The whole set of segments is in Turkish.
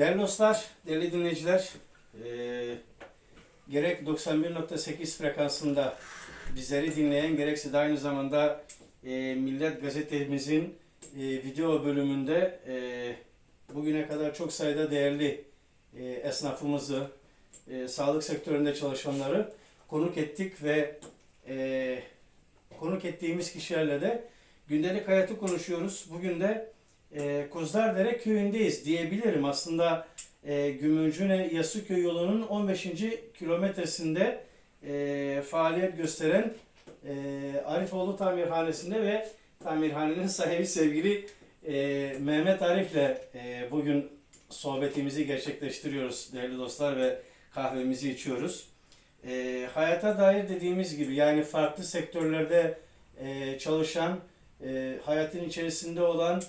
Değerli dostlar, değerli dinleyiciler, eee, gerek 91.8 frekansında bizleri dinleyen, gerekse de aynı zamanda eee, Millet Gazetemizin eee, video bölümünde eee, bugüne kadar çok sayıda değerli eee, esnafımızı, eee, sağlık sektöründe çalışanları konuk ettik ve eee, konuk ettiğimiz kişilerle de gündelik hayatı konuşuyoruz. Bugün de e, Kuzdardere köyündeyiz diyebilirim. Aslında e, Gümülcüne Yasıköy yolunun 15. kilometresinde e, faaliyet gösteren e, Arifoğlu Tamirhanesi'nde ve tamirhanenin sahibi sevgili e, Mehmet Arif'le e, bugün sohbetimizi gerçekleştiriyoruz değerli dostlar ve kahvemizi içiyoruz. E, hayata dair dediğimiz gibi yani farklı sektörlerde e, çalışan, e, hayatın içerisinde olan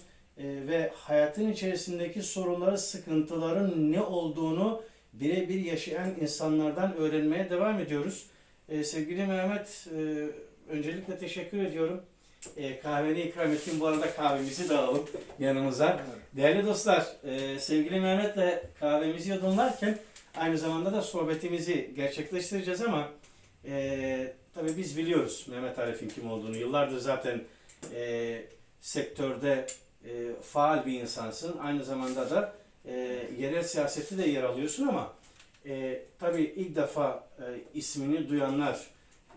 ve hayatın içerisindeki sorunları, sıkıntıların ne olduğunu birebir yaşayan insanlardan öğrenmeye devam ediyoruz. E, sevgili Mehmet, e, öncelikle teşekkür ediyorum. E, kahveni ikram ettim. Bu arada kahvemizi de alalım yanımıza. Değerli dostlar, e, sevgili Mehmet'le kahvemizi yudumlarken aynı zamanda da sohbetimizi gerçekleştireceğiz ama e, tabii biz biliyoruz Mehmet Arif'in kim olduğunu. Yıllardır zaten e, sektörde e, faal bir insansın. Aynı zamanda da e, yerel siyasette de yer alıyorsun ama e, tabii ilk defa e, ismini duyanlar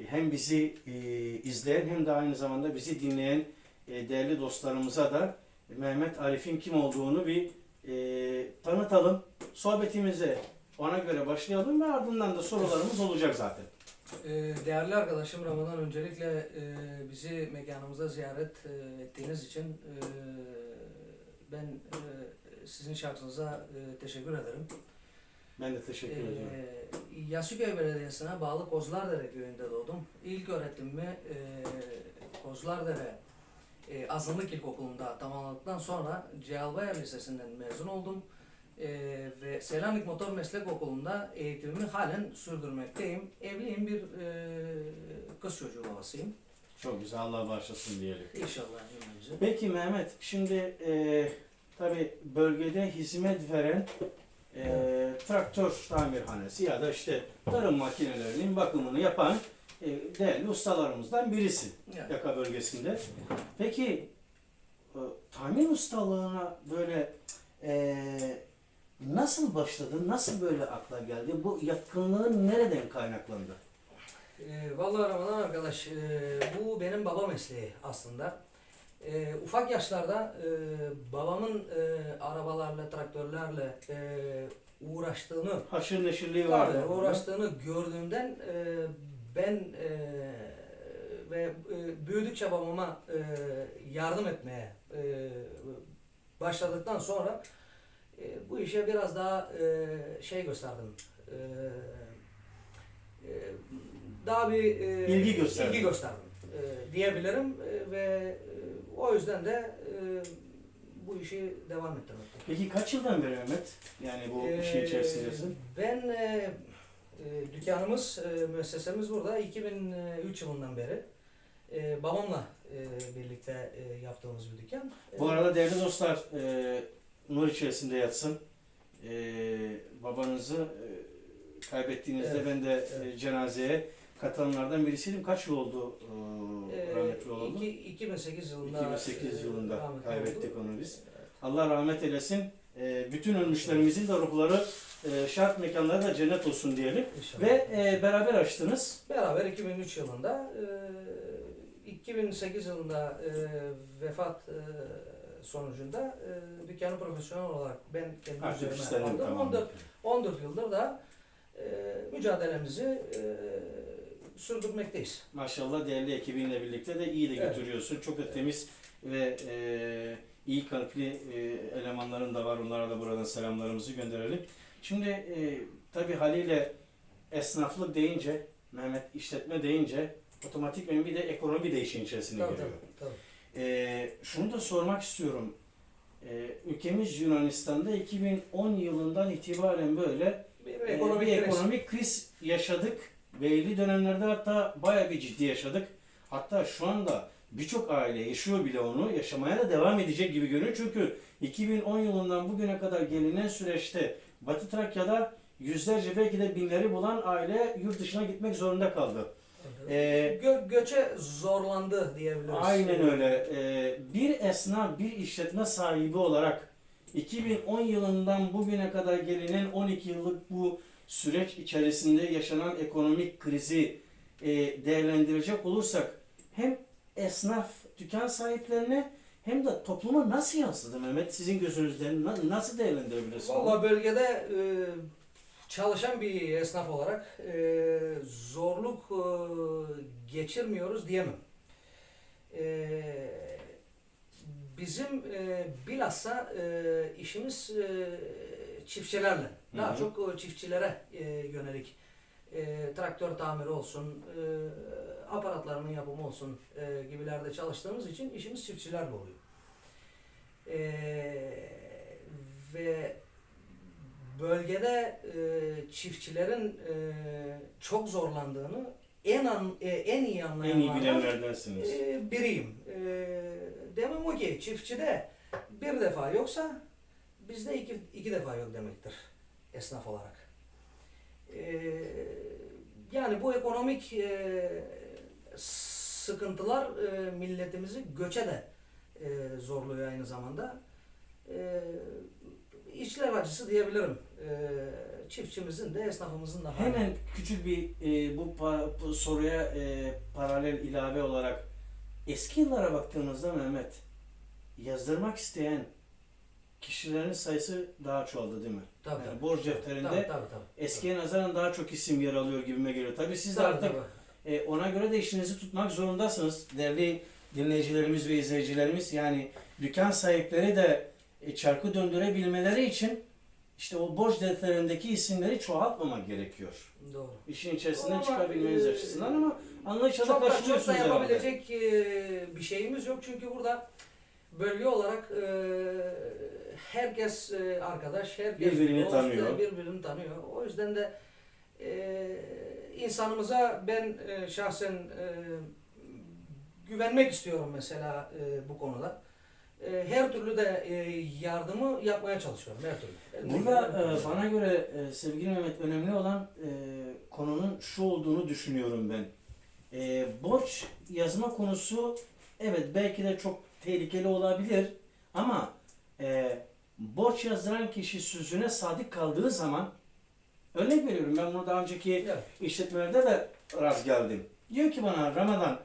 hem bizi e, izleyen hem de aynı zamanda bizi dinleyen e, değerli dostlarımıza da Mehmet Arif'in kim olduğunu bir e, tanıtalım. Sohbetimize ona göre başlayalım ve ardından da sorularımız olacak zaten. Ee, Değerli arkadaşım Ramazan öncelikle e, bizi mekanımızda ziyaret e, ettiğiniz için e, ben sizin şahsınıza teşekkür ederim. Ben de teşekkür. Ee, Yasıköy Belediyesi'ne bağlı Kozlardere köyünde doğdum. İlk öğretimimi e, Kozlardere Azınlık İlkokulu'nda tamamladıktan sonra Cealbayar Lisesi'nden mezun oldum. E, ve Selanik Motor Meslek Okulu'nda eğitimimi halen sürdürmekteyim. Evliyim bir e, kız çocuğu babasıyım. Çok güzel. Allah bağışlasın diyelim. İnşallah cümlemizi. Peki Mehmet, şimdi e, tabi bölgede hizmet veren e, traktör tamirhanesi ya da işte tarım makinelerinin bakımını yapan e, değerli ustalarımızdan birisi Yani, Yaka bölgesinde. Peki e, tamir ustalığına böyle e, nasıl başladın, nasıl böyle akla geldi? Bu yatkınlığın nereden kaynaklandı? E, vallahi Ramazan arkadaş, e, bu benim baba mesleği aslında. E, ufak yaşlarda e, babamın e, arabalarla, traktörlerle e, uğraştığını, Haşır neşirliği var. tabii, uğraştığını gördüğümden e, ben e, ve e, büyüdükçe babama e, yardım etmeye e, başladıktan sonra e, bu işe biraz daha e, şey gösterdim. E, e, daha bir e, İlgi gösterdin. ilgi gösterdim e, diyebilirim E, ve e, o yüzden de e, bu işi devam ettirmek. Peki kaç yıldan beri Mehmet? Yani bu işin Ee, içerisindesin. Ben e, e, dükkanımız, e, müessesemiz burada 2003 yılından beri e, babamla e, birlikte e, yaptığımız bir dükkan. Bu arada değerli dostlar, e, nur içerisinde yatsın. E, babanızı e, kaybettiğinizde Evet, ben de e, evet. cenazeye katılanlardan birisiydim. Kaç yıl oldu e, e, rahmetli iki- 2008 yılında 2008 e, yılında rahmetli kaybettik oldu. onu biz. Allah rahmet eylesin. E, bütün ölmüşlerimizin de ruhları e, şart mekanları da cennet olsun diyelim. İnşallah. Ve e, beraber açtınız. Beraber 2003 yılında, e, 2008 yılında e, vefat e, sonucunda e, dükkanı profesyonel olarak ben kendi Artık üzerime aldım. tamam. 14, 14 yıldır da e, mücadelemizi e, sürdürmekteyiz. Maşallah değerli ekibinle birlikte de iyi de Evet. götürüyorsun. Çok da temiz ve e, iyi kalpli e, elemanların da var. Onlara da buradan selamlarımızı gönderelim. Şimdi e, tabii haliyle esnaflık deyince, Mehmet işletme deyince otomatikmen bir de ekonomi de işin içerisine Tabii, giriyor. tabii, tabii. E, şunu da sormak istiyorum. E, ülkemiz Yunanistan'da 2010 yılından itibaren böyle Bir ee, ekonomik bir kriz. ekonomik kriz yaşadık. Belli dönemlerde hatta bayağı bir ciddi yaşadık. Hatta şu anda birçok aile yaşıyor bile onu, yaşamaya da devam edecek gibi görünüyor. Çünkü 2010 yılından bugüne kadar gelinen süreçte Batı Trakya'da yüzlerce belki de binleri bulan aile yurt dışına gitmek zorunda kaldı. Ee, Gö- göçe zorlandı diyebiliriz. Aynen öyle. Ee, bir esnaf, bir işletme sahibi olarak 2010 yılından bugüne kadar gelinen 12 yıllık bu süreç içerisinde yaşanan ekonomik krizi e, değerlendirecek olursak hem esnaf, dükkan sahiplerine hem de topluma nasıl yansıdı Mehmet? Sizin gözünüzden na- nasıl değerlendirebilirsiniz? Valla bölgede e, çalışan bir esnaf olarak e, zorluk e, geçirmiyoruz diyemem. E, bizim e, bilhassa e, işimiz e, çiftçilerle, daha Hı hı. çok e, çiftçilere e, yönelik. E, traktör tamiri olsun, e, aparatlarının yapımı olsun e, gibilerde çalıştığımız için işimiz çiftçilerle oluyor. E, ve bölgede e, çiftçilerin e, çok zorlandığını en an, e, en iyi en iyi anlayanlardan bilenlerdensiniz. e, biriyim. E, demem o ki çiftçide bir defa yoksa bizde iki, iki defa yok demektir esnaf olarak. E, yani bu ekonomik e, sıkıntılar e, milletimizi göçe de e, zorluyor aynı zamanda. E, içler acısı diyebilirim. E, çiftçimizin de esnafımızın da. hali. Hemen küçük bir e, bu, pa- bu soruya e, paralel ilave olarak eski yıllara baktığımızda Mehmet yazdırmak isteyen kişilerin sayısı daha çoğaldı değil mi? Tabii, Yani borç defterinde Tabii, tabii, tabii. eskiye nazaran daha çok isim yer alıyor gibime geliyor. Tabii siz de Tabii, artık tabii. e, ona göre de işinizi tutmak zorundasınız. Değerli dinleyicilerimiz ve izleyicilerimiz yani dükkan sahipleri de e, çarkı döndürebilmeleri için işte o borç defterindeki isimleri çoğaltmamak gerekiyor. Doğru. İşin içerisinden Ama, çıkabilmeniz e, açısından ama anlayışla da Çok da, çok da karşılıyorsunuz herhalde. yapabilecek e, bir şeyimiz yok çünkü burada bölge olarak e, herkes e, arkadaş, herkes Birbirini dost, tanıyor. e, birbirini tanıyor. O yüzden de e, insanımıza ben e, şahsen e, güvenmek istiyorum mesela e, bu konuda. E, her türlü de e, yardımı yapmaya çalışıyorum her türlü. Burada e, bana göre e, sevgili Mehmet önemli olan e, konunun şu olduğunu düşünüyorum ben. E, borç yazma konusu evet belki de çok tehlikeli olabilir ama e, borç yazdıran kişi sözüne sadık kaldığı zaman örnek veriyorum ben bunu daha önceki Evet. işletmelerde de rast geldim. Diyor ki bana Ramazan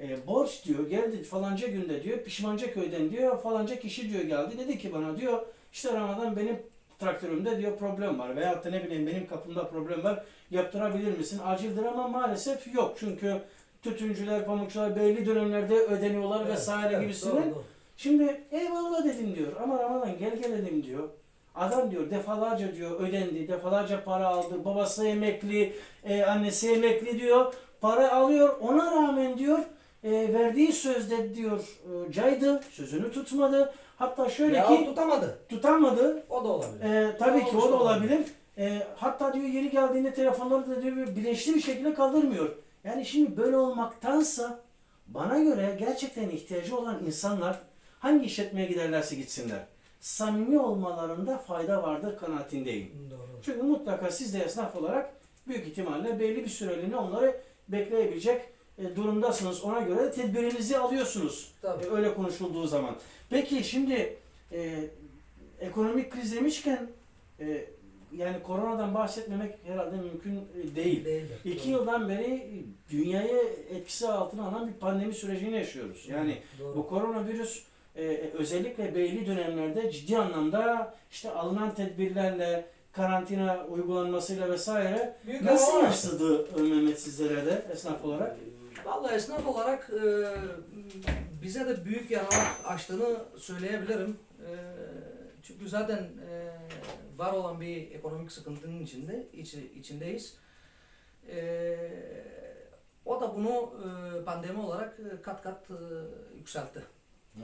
e, borç diyor geldi falanca günde diyor pişmanca köyden diyor falanca kişi diyor geldi dedi ki bana diyor işte Ramazan benim traktörümde diyor problem var veyahut da ne bileyim benim kapımda problem var yaptırabilir misin? Acildir ama maalesef yok çünkü tütüncüler, pamukçular belli dönemlerde ödeniyorlar Evet, vesaire evet, gibisinden. doğru, doğru. Şimdi eyvallah dedim diyor ama Ramazan gel gelelim diyor. Adam diyor defalarca diyor ödendi, defalarca para aldı, babası emekli, e, annesi emekli diyor, para alıyor, ona rağmen diyor e, verdiği sözde diyor e, caydı, sözünü tutmadı. Hatta şöyle Ya ki tutamadı. tutamadı, O da olabilir. e, tabii ki o da olabilir. E, hatta diyor yeri geldiğinde telefonları da diyor bilinçli bir şekilde kaldırmıyor. Yani şimdi böyle olmaktansa bana göre gerçekten ihtiyacı olan insanlar hangi işletmeye giderlerse gitsinler. Samimi olmalarında fayda vardır kanaatindeyim. Doğru. Çünkü mutlaka siz de esnaf olarak büyük ihtimalle belli bir süreliğine onları bekleyebilecek e, durumdasınız. Ona göre tedbirinizi alıyorsunuz. Tabii. E, öyle konuşulduğu zaman. Peki şimdi e, ekonomik kriz demişken e, yani koronadan bahsetmemek herhalde mümkün e, değil. Değildir. İki Doğru. yıldan beri dünyayı etkisi altına alan bir pandemi sürecini yaşıyoruz. Yani Doğru. bu koronavirüs e, özellikle belli dönemlerde ciddi anlamda işte alınan tedbirlerle, karantina uygulanmasıyla vesaire Büyük nasıl yansıdı Mehmet sizlere de esnaf olarak? Vallahi esnaf olarak e, bize de büyük yaralar açtığını söyleyebilirim. E, çünkü zaten e, var olan bir ekonomik sıkıntının içinde içi- içindeyiz. E, o da bunu e, pandemi olarak kat kat e, yükseltti.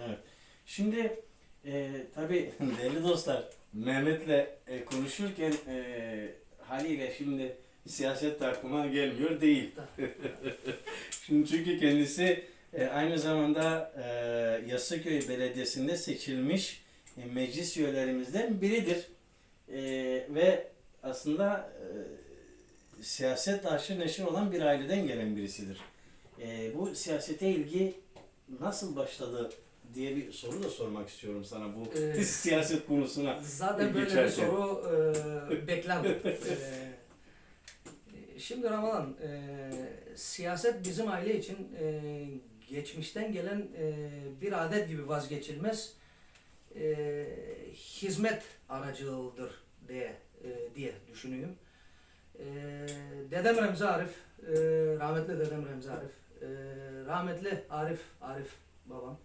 Evet. Şimdi e, tabii değerli dostlar Mehmet'le e, konuşurken e, haliyle şimdi siyaset de aklıma gelmiyor değil. şimdi çünkü kendisi E, aynı zamanda e, Yassıköy Belediyesi'nde seçilmiş e, meclis üyelerimizden biridir. E, ve aslında e, siyaset aşırı neşir olan bir aileden gelen birisidir. E, bu siyasete ilgi nasıl başladı diye bir soru da sormak istiyorum sana bu Ee, siyaset konusuna. Zaten böyle bir Geçerken. soru e, beklendim. Şimdi Ramadan, e, siyaset bizim aile için e, geçmişten gelen e, bir adet gibi vazgeçilmez e, hizmet aracılığıdır diye e, diye düşünüyorum. E, dedem Remzi Arif, e, rahmetli dedem Remzi Arif, e, rahmetli Arif Arif babam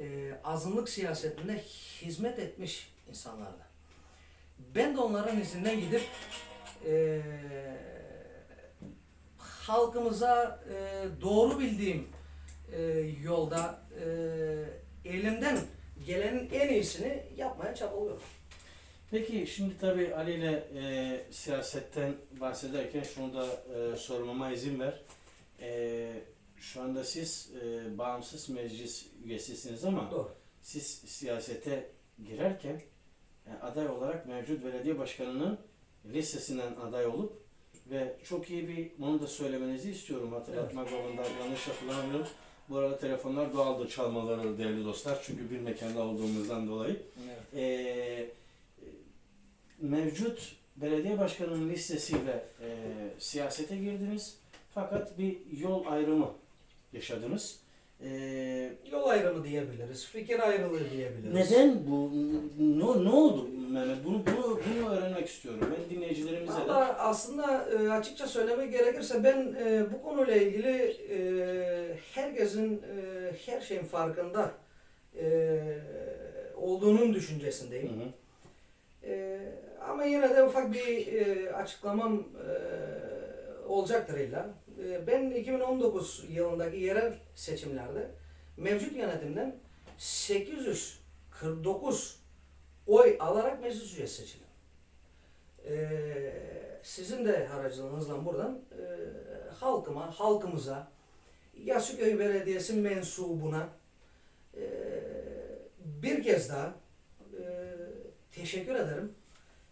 e, azınlık siyasetinde hizmet etmiş insanlardı. Ben de onların izinden gidip e, halkımıza e, doğru bildiğim e, yolda e, elimden gelenin en iyisini yapmaya çabalıyorum. Peki şimdi tabii Ali ile e, siyasetten bahsederken şunu da e, sormama izin ver. E, şu anda siz e, bağımsız meclis üyesisiniz ama Doğru. siz siyasete girerken e, aday olarak mevcut belediye başkanının listesinden aday olup ve çok iyi bir bunu da söylemenizi istiyorum hatırlatmak babında yanlış hatırlamıyorum. Bu arada telefonlar doğaldır çalmaları değerli dostlar çünkü bir mekanda olduğumuzdan dolayı. Ee, mevcut belediye başkanının listesiyle e, siyasete girdiniz. Fakat bir yol ayrımı yaşadınız. Ee, Yol ayrımı diyebiliriz, fikir ayrılığı diyebiliriz. neden bu? Ne, ne oldu Mehmet? Bunu, bunu, bunu öğrenmek istiyorum. Ben dinleyicilerimize de. Aslında e, açıkça söylemek gerekirse ben e, bu konuyla ilgili e, herkesin e, her şeyin farkında e, olduğunun düşüncesindeyim. Hı hı. E, ama yine de ufak bir e, açıklamam e, olacaktır illa. E, ben 2019 yılındaki yerel seçimlerde mevcut yönetimden 849 oy alarak meclis üyesi seçildim. E, sizin de aracılığınızla buradan e, halkıma, halkımıza, Yassıköy Belediyesi mensubuna e, bir kez daha e, teşekkür ederim.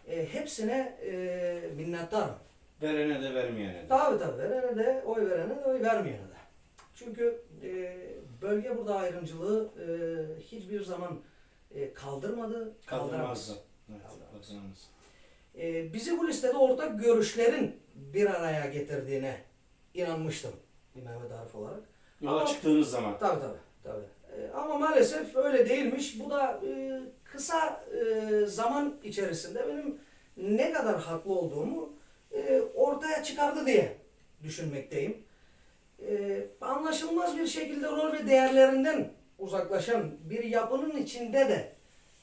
E, hepsine e, minnettarım. Verene de vermeyene de. Tabii tabii verene de oy verene de oy vermeyene de. Çünkü e, bölge burada ayrımcılığı e, hiçbir zaman e, kaldırmadı, kaldıramaz. Kaldırmazdı. Evet, Kaldırmaz. kaldırmaz. E, bizi bu listede ortak görüşlerin bir araya getirdiğine inanmıştım bir Mehmet Arif olarak. Yola Ama- çıktığınız zaman. Tabii tabii. tabii. E, ama maalesef öyle değilmiş. Bu da e, kısa e, zaman içerisinde benim ne kadar haklı olduğumu e, ortaya çıkardı diye düşünmekteyim. E, anlaşılmaz bir şekilde rol ve değerlerinden uzaklaşan bir yapının içinde de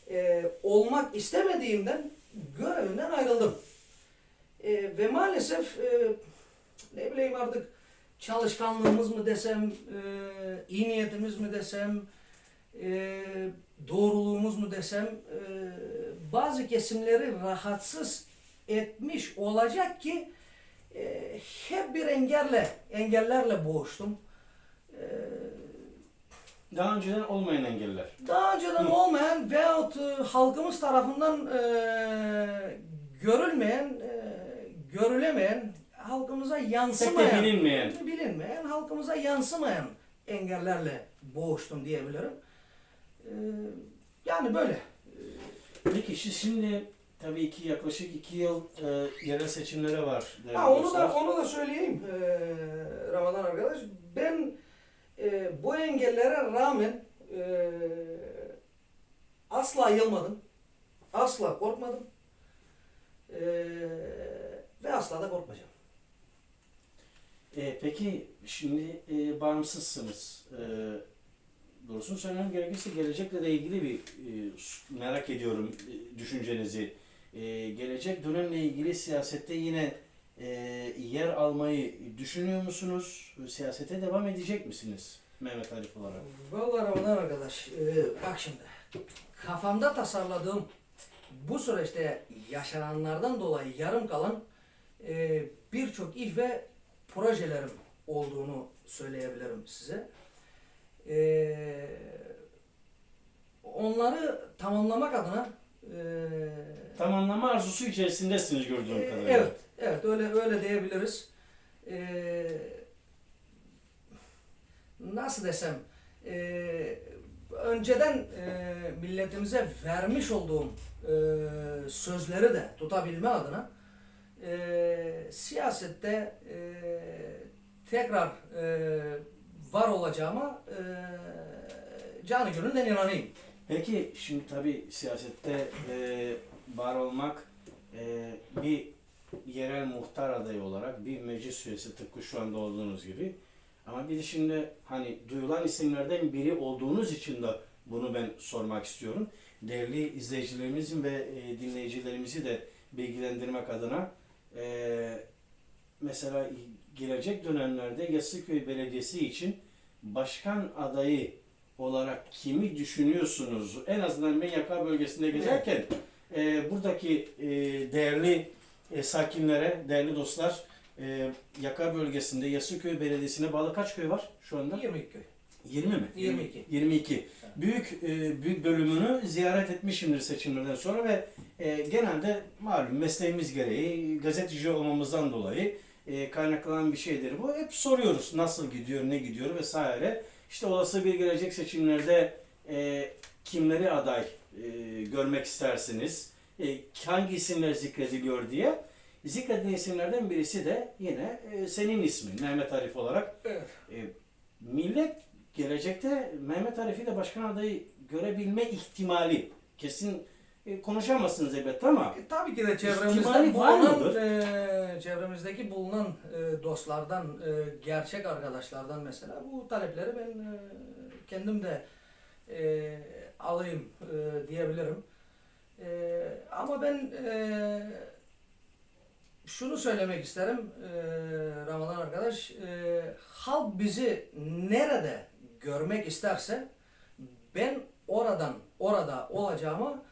e, olmak istemediğimden görevimden ayrıldım. E, ve maalesef ne bileyim artık çalışkanlığımız mı desem, iyi niyetimiz mi desem, doğruluğumuz mu desem, bazı kesimleri rahatsız etmiş olacak ki e, hep bir engelle, engellerle boğuştum. E, Daha önceden olmayan engeller. daha önceden olmayan veyahut e, halkımız tarafından e, görülmeyen, e, görülemeyen, halkımıza yansımayan, bilinmeyen. bilinmeyen, halkımıza yansımayan engellerle boğuştum diyebilirim. E, yani böyle. Peki şimdi tabii ki yaklaşık iki yıl e, yerel seçimlere var. Ha, onu dostlar. da onu da söyleyeyim e, Ramazan arkadaş. Ben e, bu engellere rağmen e, asla yılmadım. Asla korkmadım. E, ve asla da korkmayacağım. E, peki şimdi e, bağımsızsınız. E, doğrusunu söylemem gerekirse gelecekle de ilgili bir e, merak ediyorum e, düşüncenizi. E, gelecek dönemle ilgili siyasette yine e, yer almayı düşünüyor musunuz? Siyasete devam edecek misiniz Mehmet Arif olarak? Vallahi Ramazan arkadaş, e, bak şimdi. Kafamda tasarladığım bu süreçte yaşananlardan dolayı yarım kalan e, birçok iş ve projelerim olduğunu söyleyebilirim size. e, onları tamamlamak adına e, Tamamlama arzusu içerisindesiniz gördüğüm ee, kadarıyla. Evet, evet öyle öyle diyebiliriz. Ee, nasıl desem, ee, önceden ee, milletimize vermiş olduğum ee, sözleri de tutabilme adına ee, siyasette ee, tekrar ee, var olacağıma ee, canı gönülden inanayım. Peki şimdi tabii siyasette e, var olmak e, bir yerel muhtar adayı olarak bir meclis üyesi tıpkı şu anda olduğunuz gibi ama bir de şimdi hani duyulan isimlerden biri olduğunuz için de bunu ben sormak istiyorum. Değerli izleyicilerimizin ve e, dinleyicilerimizi de bilgilendirmek adına e, mesela gelecek dönemlerde Yassıköy Belediyesi için başkan adayı olarak kimi düşünüyorsunuz? En azından ben bölgesinde gezerken e, buradaki e, değerli e, sakinlere, değerli dostlar e, Yaka bölgesinde Yassıköy Belediyesi'ne bağlı kaç köy var şu anda? 22 köy. 20 mi? 22. 22. Büyük e, büyük bölümünü ziyaret etmişimdir seçimlerden sonra ve e, genelde malum mesleğimiz gereği gazeteci olmamızdan dolayı e, kaynaklanan bir şeydir bu. Hep soruyoruz nasıl gidiyor, ne gidiyor vesaire. İşte olası bir gelecek seçimlerde e, kimleri aday e, görmek istersiniz, e, hangi isimler zikrediliyor diye. Zikredilen isimlerden birisi de yine e, senin ismin Mehmet Arif olarak. Evet. E, millet gelecekte Mehmet Arif'i de başkan adayı görebilme ihtimali kesin e, konuşamazsınız elbette ama E, Tabii ki de çevremizde bulunan, e, çevremizdeki bulunan e, dostlardan, e, gerçek arkadaşlardan mesela bu talepleri ben e, kendim de e, alayım e, diyebilirim. E, ama ben e, şunu söylemek isterim e, Ramazan arkadaş, e, halk bizi nerede görmek isterse ben oradan orada olacağıma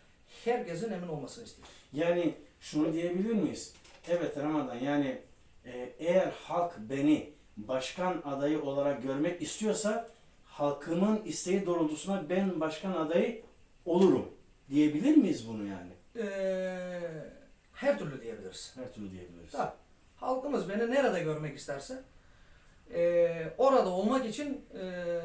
herkesin emin olmasını istiyorum. yani şunu diyebilir miyiz? Evet Ramazan yani e, eğer halk beni başkan adayı olarak görmek istiyorsa halkımın isteği doğrultusunda ben başkan adayı olurum diyebilir miyiz bunu yani? Ee, her türlü diyebiliriz. Her türlü diyebiliriz. Tabii. Halkımız beni nerede görmek isterse ee, orada olmak için ee,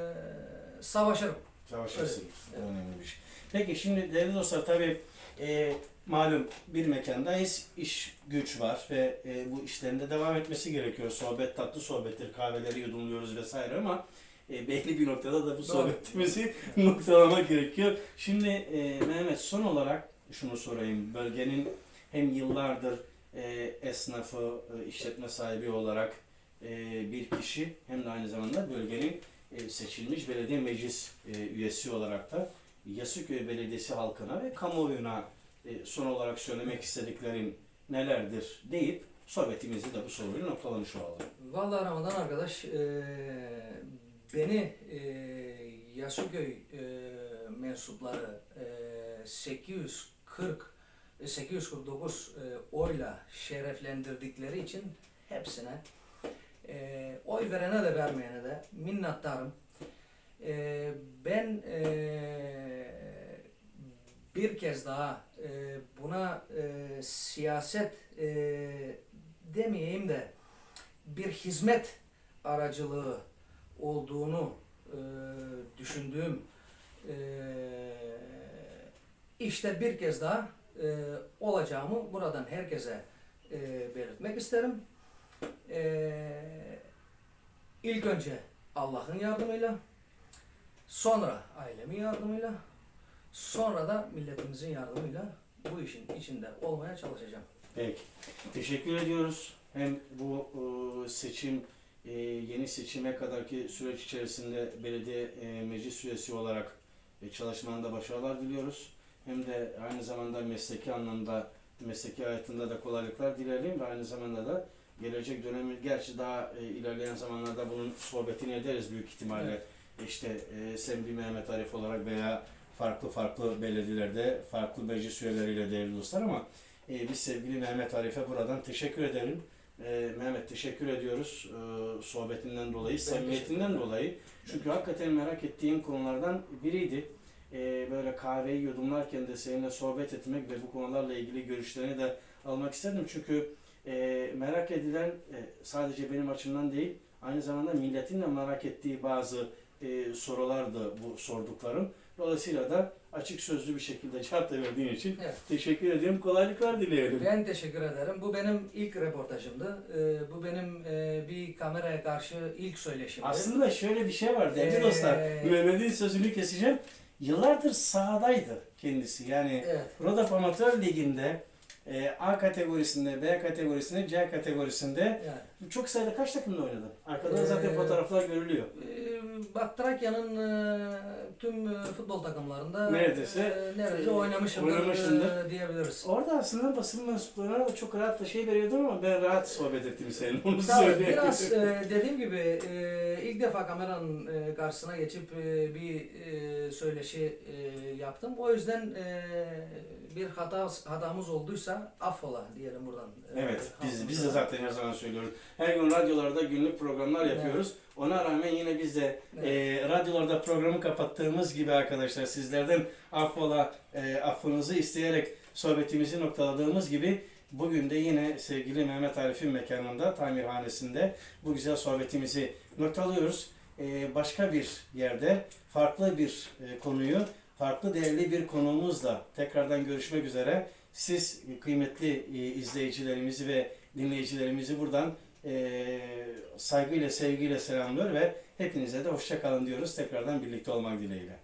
savaşırım. Savaşırsın. Evet. Önemli bir şey. Peki şimdi değerli dostlar tabii e, malum bir mekandayız. İş güç var ve e, bu işlerinde devam etmesi gerekiyor. Sohbet tatlı sohbettir. Kahveleri yudumluyoruz vesaire ama e, belli bir noktada da bu sohbetimizi noktalamak gerekiyor. Şimdi e, Mehmet son olarak şunu sorayım. Bölgenin hem yıllardır e, esnafı, e, işletme sahibi olarak e, bir kişi hem de aynı zamanda bölgenin e, seçilmiş belediye meclis e, üyesi olarak da Yasıköy Belediyesi halkına ve kamuoyuna e, son olarak söylemek istediklerim nelerdir deyip sohbetimizi de bu soruyla noktalamış olalım. Vallahi Ramazan arkadaş ee, beni ee, Yasuköy ee, mensupları ee, 840 ve 849 ee, oyla şereflendirdikleri için hepsine ee, oy verene de vermeyene de minnettarım. Ee, ben ee, bir kez daha ee, buna ee, siyaset ee, demeyeyim de bir hizmet aracılığı olduğunu e, düşündüğüm e, işte bir kez daha e, olacağımı buradan herkese e, belirtmek isterim. E, ilk önce Allah'ın yardımıyla, sonra ailemin yardımıyla, sonra da milletimizin yardımıyla bu işin içinde olmaya çalışacağım. Peki. Teşekkür ediyoruz. Hem bu e, seçim e, yeni seçime kadarki süreç içerisinde belediye e, meclis üyesi olarak e, çalışmanda başarılar diliyoruz. Hem de aynı zamanda mesleki anlamda mesleki hayatında da kolaylıklar dilerim ve aynı zamanda da gelecek dönemi gerçi daha e, ilerleyen zamanlarda bunun sohbetini ederiz büyük ihtimalle. İşte e, sen bir Mehmet Arif olarak veya farklı farklı belediyelerde farklı meclis üyeleriyle değerli dostlar ama e, biz sevgili Mehmet Arif'e buradan teşekkür ederim. Ee, Mehmet teşekkür ediyoruz ee, sohbetinden dolayı, Ben samimiyetinden dolayı. Çünkü hakikaten merak ettiğim konulardan biriydi. Ee, böyle kahveyi yudumlarken de seninle sohbet etmek ve bu konularla ilgili görüşlerini de almak istedim. Çünkü e, merak edilen e, sadece benim açımdan değil, aynı zamanda milletin de merak ettiği bazı e, sorulardı bu sorduklarım. Dolayısıyla da açık sözlü bir şekilde cevap da verdiğin için Evet. teşekkür ediyorum. Kolaylıklar dileyelim. Ben teşekkür ederim. Bu benim ilk reportajımdı. Ee, bu benim e, bir kameraya karşı ilk söyleşimdi. Aslında şöyle bir şey var değerli Ee, dostlar. Mehmet'in sözünü keseceğim. Yıllardır sahadaydı kendisi. Yani Evet. Rodaf Amatör Ligi'nde e, A kategorisinde, B kategorisinde, C kategorisinde Yani. çok sayıda kaç takımda oynadın? Arkada Ee, zaten fotoğraflar görülüyor. Ee, Bak Trakya'nın e, tüm e, futbol takımlarında Neredeyse, e, neredeyse e, oynamışımdır, oynamışsındır. e, diyebiliriz. Orada aslında basın mensuplarına çok rahat da şey veriyordum ama ben rahat sohbet ettim senin. Onu Tabii, söyleyeyim. biraz e, dediğim gibi e, ilk defa kameranın e, karşısına geçip e, bir e, söyleşi e, yaptım. O yüzden e, bir hata hatamız olduysa affola diyelim buradan. e, Evet, biz, halkımıza. biz de zaten her zaman söylüyoruz. Her gün radyolarda günlük programlar yapıyoruz. Ona rağmen yine biz de e, radyolarda programı kapattığımız gibi arkadaşlar sizlerden affola, e, affınızı isteyerek sohbetimizi noktaladığımız gibi bugün de yine sevgili Mehmet Arif'in mekanında, tamirhanesinde bu güzel sohbetimizi noktalıyoruz. E, başka bir yerde farklı bir e, konuyu, farklı değerli bir konuğumuzla tekrardan görüşmek üzere. Siz kıymetli e, izleyicilerimizi ve dinleyicilerimizi buradan e, saygıyla, sevgiyle selamlıyor ve hepinize de hoşça kalın diyoruz. Tekrardan birlikte olmak dileğiyle.